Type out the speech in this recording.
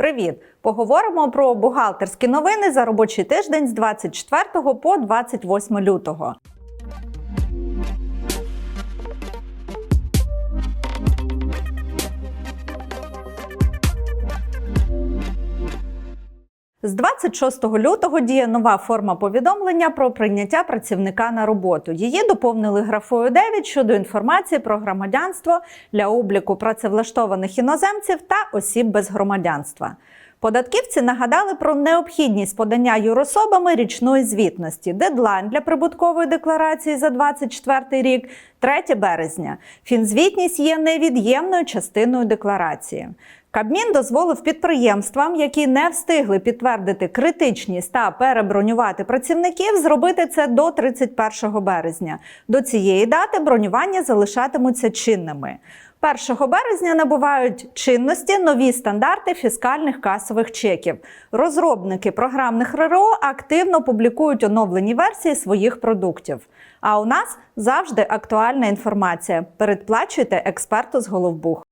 Привіт! Поговоримо про бухгалтерські новини за робочий тиждень з 24 по 28 лютого. З 26 лютого діє нова форма повідомлення про прийняття працівника на роботу. Її доповнили графою 9 щодо інформації про громадянство для обліку працевлаштованих іноземців та осіб без громадянства. Податківці нагадали про необхідність подання юрособами річної звітності. Дедлайн для прибуткової декларації за 2024 рік 3 березня. Фінзвітність є невід'ємною частиною декларації. Кабмін дозволив підприємствам, які не встигли підтвердити критичність та перебронювати працівників, зробити це до 31 березня. До цієї дати бронювання залишатимуться чинними. 1 березня набувають чинності нові стандарти фіскальних касових чеків. Розробники програмних РРО активно публікують оновлені версії своїх продуктів. А у нас завжди актуальна інформація. Передплачуйте експерту з Головбух.